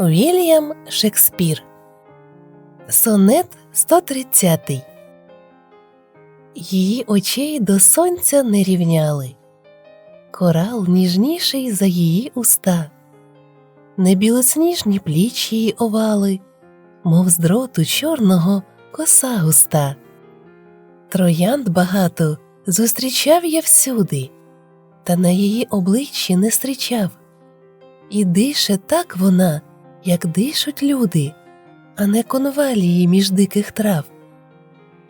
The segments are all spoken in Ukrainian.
Вільям Шекспір Сонет 130 Її очей до сонця не рівняли. Корал ніжніший за її уста, не білосніжні пліч її овали, мов з дроту чорного коса густа. Троянд багато зустрічав я всюди, та на її обличчі не зустрічав. І дише так вона, як дишуть люди, а не конвалії між диких трав.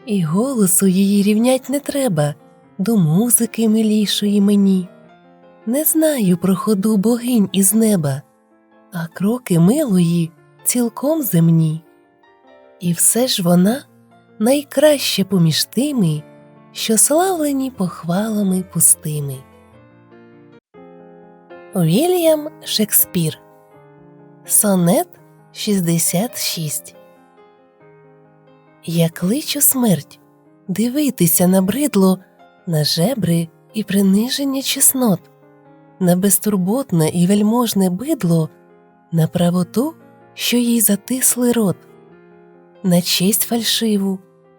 І голосу її рівнять не треба до музики милішої мені. Не знаю про ходу богинь із неба, а кроки милої цілком земні. І все ж вона найкраще поміж тими, що славлені похвалами пустими. Вільям Шекспір Сонет 66 Я кличу смерть. Дивитися на бридло, на жебри і приниження чеснот, на безтурботне і вельможне бидло, на правоту, що їй затисли рот, на честь фальшиву,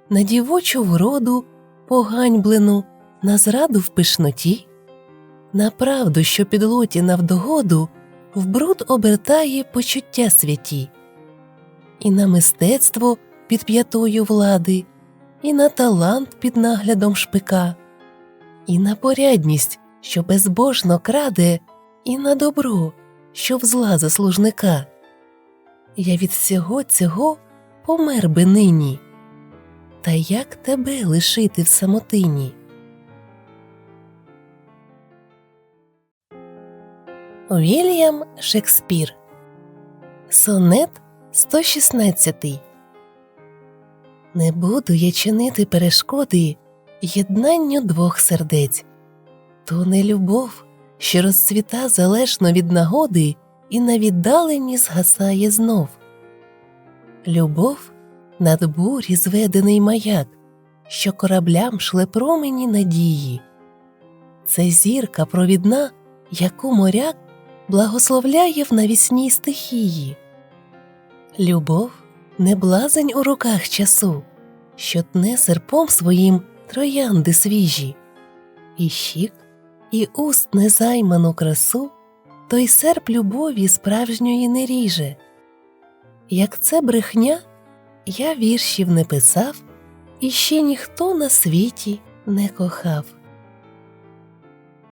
на дівочу вроду, поганьблену, на зраду в пишноті, на правду, що підлоті навдогоду в бруд обертає почуття святі, і на мистецтво під п'ятою влади, і на талант під наглядом шпика, і на порядність, що безбожно краде, і на добро, що в зла заслужника. Я від всього цього помер би нині. Та як тебе лишити в самотині? Вільям Шекспір Сонет 116 Не буду я чинити перешкоди єднанню двох сердець, то не любов, що розцвіта залежно від нагоди і на віддаленні згасає знов. Любов над бурі зведений маяк, що кораблям шле промені надії. Це зірка провідна, яку моряк благословляє в навісній стихії. Любов не блазень у руках часу, що тне серпом своїм троянди свіжі, і щік, і уст незайману красу, той серп любові справжньої не ріже. Як це брехня, я віршів не писав, і ще ніхто на світі не кохав.